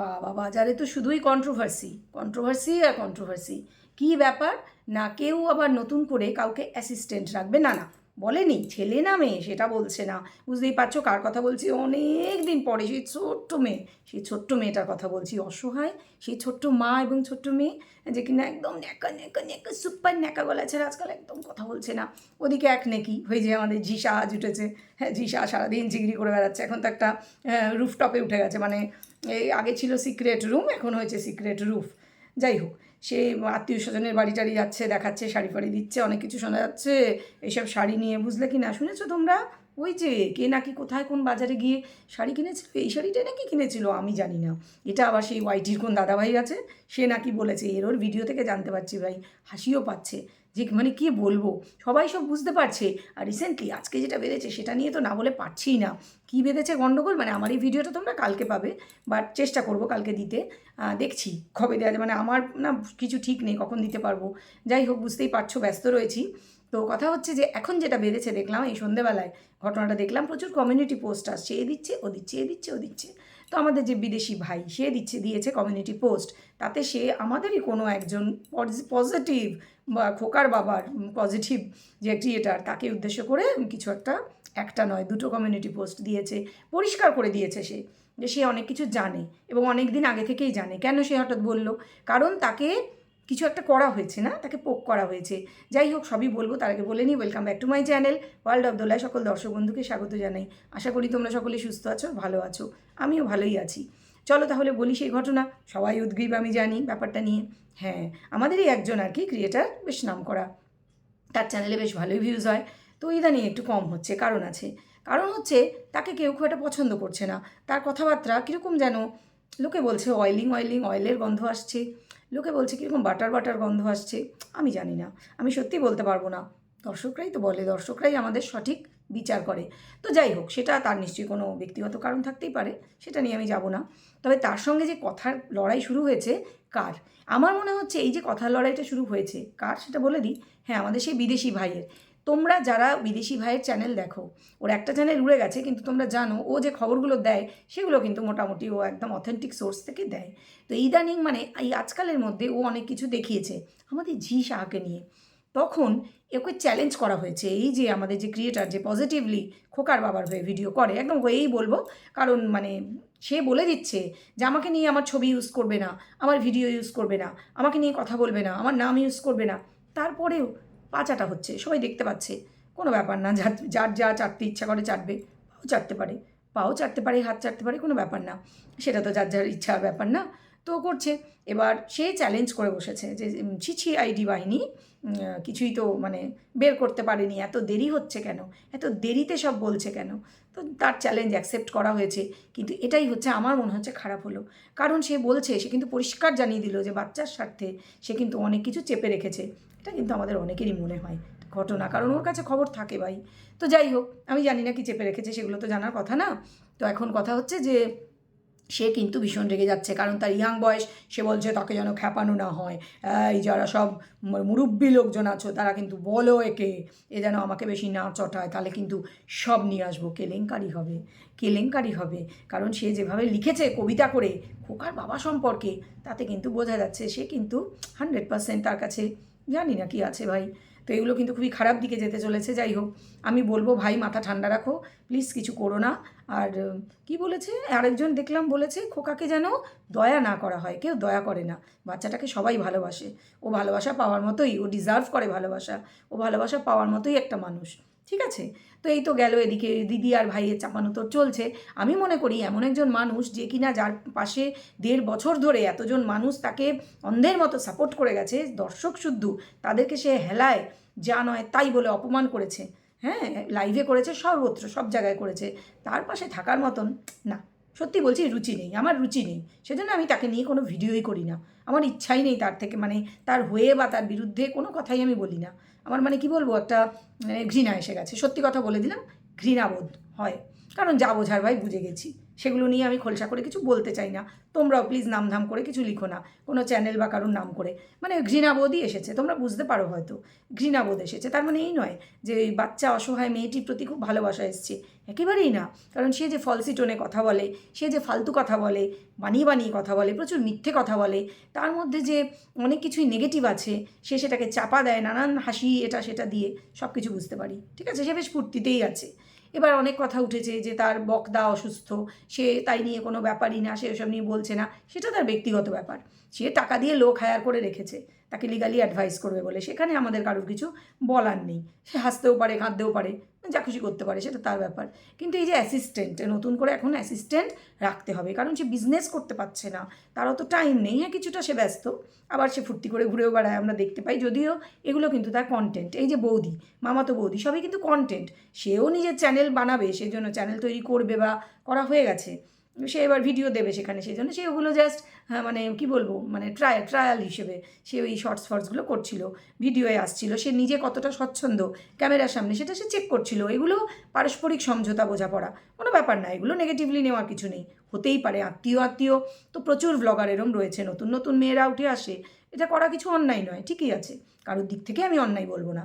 বাবা বাজারে তো শুধুই কন্ট্রোভার্সি কন্ট্রোভার্সি আর কন্ট্রোভার্সি কী ব্যাপার? না কেউ আবার নতুন করে কাউকে অ্যাসিস্ট্যান্ট রাখবে? না না, বলেনি, ছেলে না মেয়ে, সেটা বলছে না। বুঝতেই পারছ কার কথা বলছি? অনেক দিন পরে সেই ছোট্ট মেয়ে, সেই ছোট্ট মেয়েটার কথা বলছি। অসহায়, সেই ছোট্ট মা এবং ছোট্ট মেয়ে, যে কিনা একদম ন্যাকা ন্যাকা ন্যাকা সুপার ন্যাকা গলা ছাড়া আজকাল একদম কথা বলছে না। ওদিকে এক নেকি হয়ে যে আমাদের ঝিসা আজ উঠেছে। হ্যাঁ ঝিসা সারাদিন জিগরি করে বেড়াচ্ছে। এখন তো একটা রুফটপে উঠে গেছে। মানে এই আগে ছিল সিক্রেট রুম এখন হয়েছে সিক্রেট রুফ যাই হোক, সে আত্মীয় স্বজনের বাড়ি টাড়ি যাচ্ছে, দেখাচ্ছে, শাড়ি ফাড়ি দিচ্ছে, অনেক কিছু শোনা যাচ্ছে। এইসব শাড়ি নিয়ে বুঝলে কি না শুনেছো তোমরা? ওই যে, কে নাকি কোথায় কোন বাজারে গিয়ে শাড়ি কিনেছিল? এই শাড়িটা নাকি কিনেছিল? আমি জানি না। এটা আবার সেই ওয়াইটির কোন দাদাভাই আছে? সে নাকি বলেছে এর ওর ভিডিও থেকে জানতে পারছি ভাই, হাসিও পাচ্ছে। যে মানে কি বলব? সবাই সব বুঝতে পারছে। আর রিসেন্টলি আজকে যেটা বেড়েছে সেটা নিয়ে তো না বলে পারছিই না। কী বেঁধেছে গণ্ডগোল মানে আমার এই ভিডিওটা তোমরা কালকে পাবে বাট চেষ্টা করব কালকে দিতে। দেখছি কবে দেওয়া মানে আমার না কিছু ঠিক নেই, কখন দিতে পারব। যাই হোক, বুঝতেই পারছ, ব্যস্ত রয়েছি। তো কথা হচ্ছে যে, এখন যেটা বেড়েছে দেখলাম এই সন্ধেবেলায়, ঘটনাটা দেখলাম, প্রচুর কমিউনিটি পোস্ট আসছে। এ দিচ্ছে, ও দিচ্ছে, এ দিচ্ছে, ও দিচ্ছে। তো আমাদের যে বিদেশি ভাই, সে দিচ্ছে, দিয়েছে কমিউনিটি পোস্ট তাতে সে আমাদেরই কোনো একজন পজিটিভ বা খোকার বাবার পজিটিভ যে ক্রিয়েটার তাকে উদ্দেশ্য করে কিছু একটা একটা নয়, দুটো কমিউনিটি পোস্ট দিয়েছে, পরিষ্কার করে দিয়েছে সে, যে সে অনেক কিছু জানে এবং অনেক দিন আগে থেকেই জানে। কেন সে হঠাৎ বলল? কারণ তাকে কিছু একটা করা হয়েছে, না? তাকে পোক করা হয়েছে। যাই হোক, সবই বলব, তার আগে বলে নিই welcome back to my channel world of দোলায় সকল দর্শক বন্ধুকে স্বাগত জানাই। আশা করি তোমরা সকলে সুস্থ আছো, ভালো আছো, আমিও ভালোই আছি। চলো তাহলে বলি সেই ঘটনা, সবাই উদ্গ্রীব, আমি জানি ব্যাপারটা নিয়ে। হ্যাঁ আমাদেরই একজন আর কি ক্রিয়েটার বেশ নাম করা। তার চ্যানেলে বেশ ভালোই ভিউজ হয়। তো ইদানিং একটু কম হচ্ছে, কারণ আছে। কারণ হচ্ছে, তাকে কেউ খুব একটা পছন্দ করছে না। তার কথাবার্তা কীরকম যেন লোকে বলছে অয়েলিং অয়েলিং অয়েলের গন্ধ আসছে। লোকে বলছে কীরকম বাটার বাটার গন্ধ আসছে। আমি জানি না। আমি সত্যি বলতে পারব না। দর্শকরাই তো বলে, দর্শকরাই আমাদের সঠিক বিচার করে। তো যাই হোক, সেটা তার নিশ্চয়ই কোনো ব্যক্তিগত কারণ থাকতেই পারে, সেটা নিয়ে আমি যাব না। তবে তার সঙ্গে যে কথার লড়াই শুরু হয়েছে, কার? আমার মনে হচ্ছে এই যে কথার লড়াইটা শুরু হয়েছে, কার সেটা বলে দিই? হ্যাঁ আমাদের সেই বিদেশি ভাইয়ের। তোমরা যারা বিদেশি ভাইয়ের চ্যানেল দেখো, ওর একটা চ্যানেল উড়ে গেছে, কিন্তু তোমরা জানো, ও যে খবরগুলো দেয়, সেগুলো কিন্তু মোটামুটি ও একদম অথেন্টিক সোর্স থেকে দেয়। তো ইদানিং মানে এই আজকালের মধ্যে ও অনেক কিছু দেখিয়েছে, আমাদের ঝি শাহকে নিয়ে। তখন ওকে চ্যালেঞ্জ করা হয়েছে, এই যে আমাদের যে ক্রিয়েটার যে পজিটিভলি খোকার বাবার হয়ে ভিডিও করে, একদম হয়েই বলব, কারণ মানে সে বলে দিচ্ছে যে, আমাকে নিয়ে আমার ছবি ইউজ করবে না, আমার ভিডিও ইউজ করবে না, আমাকে নিয়ে কথা বলবে না, আমার নাম ইউজ করবে না। তারপরেও পাচাটা হচ্ছে, সবাই দেখতে পাচ্ছে। কোনো ব্যাপার না, যার যার যা চাটতে ইচ্ছা করে চাটবে, পাও চাটতে পারে। পাও চাটতে পারে, হাত চাটতে পারে, কোনো ব্যাপার না। সেটা তো যার যার ইচ্ছা, ব্যাপার না। তো করছে। এবার সে চ্যালেঞ্জ করে বসেছে যে ছিছি আইডি বাহিনী কিছুই তো মানে বের করতে পারেনি, এত দেরি হচ্ছে কেন? এত দেরিতে সব বলছে কেন? তো তার চ্যালেঞ্জ অ্যাকসেপ্ট করা হয়েছে। কিন্তু এটাই হচ্ছে, আমার মনে হচ্ছে খারাপ হলো। কারণ সে বলছে, সে কিন্তু পরিষ্কার জানিয়ে দিল যে, বাচ্চার স্বার্থে সে কিন্তু অনেক কিছু চেপে রেখেছে। এটা কিন্তু আমাদের অনেকেরই মনে হয় ঘটনা। কারণ ওর কাছে খবর থাকে ভাই। তো যাই হোক, আমি জানি না কি চেপে রেখেছে, সেগুলো তো জানার কথা না। তো এখন কথা হচ্ছে যে সে কিন্তু ভীষণ রেগে যাচ্ছে, কারণ তার ইয়াং বয়স, সে বলছে তাকে যেন খ্যাপানো না হয়। এই যারা সব মুরব্বি লোকজন আছো, তারা কিন্তু বলো একে, এ যেন আমাকে বেশি না চটায়, তাহলে কিন্তু সব নিয়ে আসব। কেলেঙ্কারি হবে কেলেঙ্কারি হবে। কারণ সে যেভাবে লিখেছে কবিতা করে, খোকার বাবা সম্পর্কে, তাতে কিন্তু বোঝা যাচ্ছে সে কিন্তু হান্ড্রেড পার্সেন্ট তার কাছে জানি না কি আছে ভাই। তো এগুলো কিন্তু খুবই খারাপ দিকে যেতে চলেছে, যাই হোক। আমি বলব, ভাই, মাথা ঠান্ডা রাখো। প্লিজ কিছু করো না। আর, কি বলেছে? আরেকজন দেখলাম বলেছে, খোকাকে যেন দয়া না করা হয়, কেউ দয়া করে না। বাচ্চাটাকে সবাই ভালোবাসে। ও ভালোবাসা পাওয়ার মতোই, ও ডিজার্ভ করে ভালোবাসা। ও ভালোবাসা পাওয়ার মতোই একটা মানুষ। ঠিক আছে? তো এই তো গেল এদিকে দিদি আর ভাইয়ের চাপানো তো চলছে। আমি মনে করি এমন একজন মানুষ যে কিনা যার পাশে দেড় বছর ধরে এতজন মানুষ তাকে অন্ধের মতো সাপোর্ট করে গেছে, দর্শক শুদ্ধ, তাদেরকে সে হেলায়, যা নয় তাই বলে অপমান করেছে। হ্যাঁ লাইভে করেছে সর্বত্র, সব জায়গায় করেছে। তার পাশে থাকার মতন, না। সত্যি বলছি, রুচি নেই, আমার রুচি নেই। সেজন্য আমি তাকে নিয়ে কোনো ভিডিওই করি না। আমার ইচ্ছাই নেই তার থেকে মানে তার হয়ে বা তার বিরুদ্ধে কোনো কথাই আমি বলি না। আমার মানে কি বলব, একটা মানে ঘৃণা এসে গেছে। সত্যি কথা বলে দিলাম, ঘৃণাবোধ হয়। কারণ যা বোঝার ভাই বুঝে গেছি। সেগুলো নিয়ে আমি খোলসা করে কিছু বলতে চাই না। তোমরাও প্লিজ নামধাম করে কিছু লিখো না। কোনো চ্যানেল বা কারোর নাম করে। মানে ঘৃণাবোধই এসেছে। তোমরা বুঝতে পারো হয়তো। ঘৃণাবোধ এসেছে। তার মানে এই নয় যে ওই বাচ্চা অসহায় মেয়েটির প্রতি খুব ভালোবাসা এসছে। একেবারেই না। কারণ সে যে ফলসি টোনে কথা বলে, সে যে ফালতু কথা বলে, বানিয়ে বানিয়ে কথা বলে, প্রচুর মিথ্যে কথা বলে, তার মধ্যে যে অনেক কিছুই নেগেটিভ আছে, সে সেটাকে চাপা দেয়, নানান হাসি, এটা সেটা দিয়ে সব কিছু বুঝতে পারি। ঠিক আছে? সে বেশ ফুর্তিতেই আছে। এবার অনেক কথা উঠেছে যে তার বকদা অসুস্থ, সে তাই নিয়ে কোনো ব্যাপারই না, সে ওসব নিয়ে বলছে না। সেটা তার ব্যক্তিগত ব্যাপার। সে টাকা দিয়ে লোক হায়ার করে রেখেছে। তাকে লিগালি অ্যাডভাইস করবে বলে। সেখানে আমাদের কারোর কিছু বলার নেই। সে হাসতেও পারে, কাঁদতেও পারে। যা খুশি করতে পারে, সেটা তার ব্যাপার। কিন্তু এই যে অ্যাসিস্ট্যান্ট নতুন করে এখন অ্যাসিস্ট্যান্ট রাখতে হবে, কারণ সে বিজনেস করতে পারছে না। তারও তো টাইম নেই হ্যাঁ কিছুটা সে ব্যস্ত। আবার সে ফুর্তি করে ঘুরেও বেড়ায়, আমরা দেখতে পাই। যদিও এগুলো কিন্তু তার কন্টেন্ট এই যে বৌদি, মামাতো বৌদি, সবই কিন্তু কন্টেন্ট সেও নিজের চ্যানেল বানাবে সেই জন্য চ্যানেল তৈরি করবে বা করা হয়ে গেছে। সে এবার ভিডিও দেবে সেখানে, সেই জন্য সে ওগুলো জাস্ট হ্যাঁ মানে কি বলব মানে ট্রায়াল ট্রায়াল হিসেবে সে ওই শর্টস ফর্টসগুলো করছিল ভিডিওয়ে আসছিল। সে নিজে কতটা স্বচ্ছন্দ ক্যামেরার সামনে সেটা সে চেক করছিল। এগুলো পারস্পরিক সমঝোতা, বোঝাপড়া, কোনো ব্যাপার না, এগুলো নেগেটিভলি নেওয়ার কিছু নেই। হতেই পারে আত্মীয় আত্মীয়, তো প্রচুর ব্লগার এরম রয়েছে, নতুন নতুন মেয়েরা উঠে আসে। এটা করা কিছু অন্যায় নয়, ঠিকই আছে। কারোর দিক থেকে আমি অন্যায় বলব না।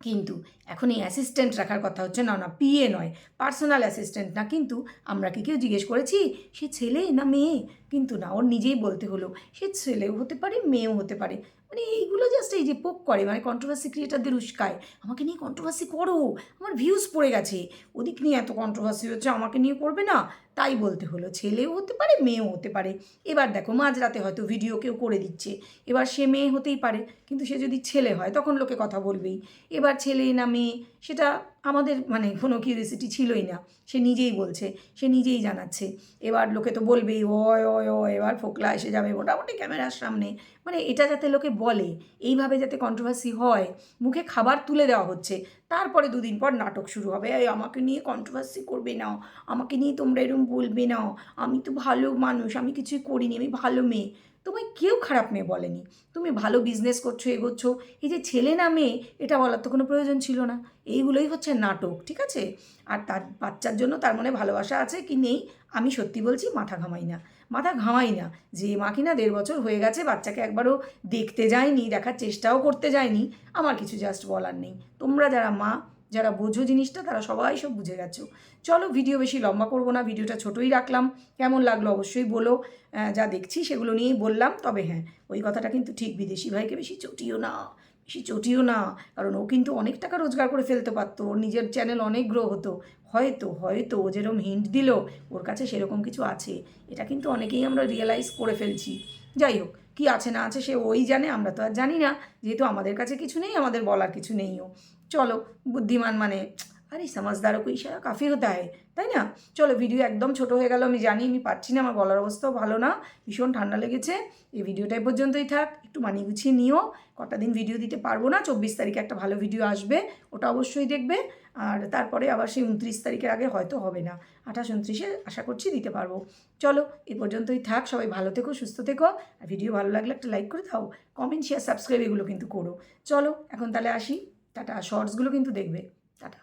কিন্তু এখন এই অ্যাসিস্ট্যান্ট রাখার কথা হচ্ছে, না না পিএ নয় পার্সোনাল অ্যাসিস্ট্যান্ট না, কিন্তু আমরা কি কেউ জিজ্ঞেস করেছি? সে ছেলে না মেয়ে? কিন্তু না, ওর নিজেই বলতে হলো। সে ছেলেও হতে পারে, মেয়েও হতে পারে। মানে এইগুলো জাস্ট এই যে পোক করে মানে কন্ট্রোভার্সি ক্রিয়েটারদের উস্কায়। আমাকে নিয়ে কন্ট্রোভার্সি করো, আমার ভিউজ পড়ে গেছে। ওদিক নিয়ে এত কন্ট্রোভার্সি হচ্ছে, আমাকে নিয়ে করবে না। তাই বলতে হলো, ছেলেও হতে পারে, মেয়েও হতে পারে। এবার দেখো, মাঝরাতে হয়তো ভিডিও কেউ করে দিচ্ছে। এবার সে মেয়ে হতেই পারে, কিন্তু সে যদি ছেলে হয়, তখন লোকে কথা বলবেই। এবার ছেলে না মেয়ে সেটা আমাদের মানে কোনো কিউরিয়াসিটি ছিলই না। সে নিজেই বলছে, সে নিজেই জানাচ্ছে। এবার লোকে তো বলবেই, ওয় ওয় ও এবার ফোকলা এসে যাবে মোটামুটি ক্যামেরার সামনে। মানে এটা যাতে লোকে বলে, এইভাবে যাতে কন্ট্রোভার্সি হয়, মুখে খাবার তুলে দেওয়া হচ্ছে, তারপরে দুদিন পর নাটক শুরু হবে। এই, আমাকে নিয়ে কন্ট্রোভার্সি করবে না, আমাকে নিয়ে তোমরা এরকম বলবে না, আমি তো ভালো মানুষ, আমি কিছুই করিনি, আমি ভালো মেয়ে। তোমায় কেউ খারাপ মেয়ে বলেনি। তুমি ভালো বিজনেস করছ, এগোচ্ছ। এই যে ছেলে না মেয়ে, এটা বলার তো কোনো প্রয়োজন ছিল না। এইগুলোই হচ্ছে নাটক, ঠিক আছে? আর তার বাচ্চার জন্য তার মনে ভালোবাসা আছে কি নেই, আমি সত্যি বলছি মাথা ঘামাই না। মাথা ঘামাই না। যে মা কিনা দেড় বছর হয়ে গেছে, বাচ্চাকে একবারও দেখতে যায়নি, দেখার চেষ্টাও করতে যায়নি, আমার কিছু জাস্ট বলার নেই। তোমরা যারা মা যারা বোঝো জিনিসটা, তারা সবাই সব বুঝে গেছো। চলো ভিডিও বেশি লম্বা করব না ভিডিওটা ছোটোই রাখলাম। কেমন লাগল অবশ্যই বলো। যা দেখছি সেগুলো নিয়েই বললাম। তবে হ্যাঁ ওই কথাটা কিন্তু ঠিক, বিদেশি ভাইকে বেশি চটিও না, বেশি চটিও না। কারণ ও কিন্তু অনেক টাকা রোজগার করে ফেলতে পারতো, ওর নিজের চ্যানেল অনেক গ্রো হতো। হয়তো হয়তো ও যেরকম হিন্ট দিল, ওর কাছে সেরকম কিছু আছে। এটা কিন্তু অনেকেই আমরা রিয়েলাইজ করে ফেলছি। যাই হোক, কি আছে না আছে সে ওই জানে, আমরা তো আর জানি না। যেহেতু আমাদের কাছে কিছু নেই, আমাদের বলার কিছু নেইও। চলো, বুদ্ধিমান মানে আরে সমাজদারও কো ইশারা কাফি হতে হয় তাই না? চলো ভিডিও একদম ছোট হয়ে গেল, আমি জানি, আমি পারছি না, আমার গলার অবস্থাও ভালো না, ভীষণ ঠান্ডা লেগেছে, এই ভিডিওটা এই পর্যন্তই থাক, একটু মানিয়ে গুছিয়ে নিও, কটা দিন ভিডিও দিতে পারব না, চব্বিশ তারিখে একটা ভালো ভিডিও আসবে, ওটা অবশ্যই দেখবে, আর তারপরে আবার সেই উনত্রিশ তারিখের আগে হয়তো হবে না, আঠাশ, উনত্রিশে আশা করছি দিতে পারব, চলো, এ পর্যন্তই থাক, সবাই ভালো থেকো, সুস্থ থেকো, আর ভিডিও ভালো লাগলে একটা লাইক করে দাও কমেন্ট শেয়ার সাবস্ক্রাইব এগুলো কিন্তু করো, চলো, এখন তাহলে আসি। টাটা শর্টসগুলো কিন্তু দেখবে টাটা।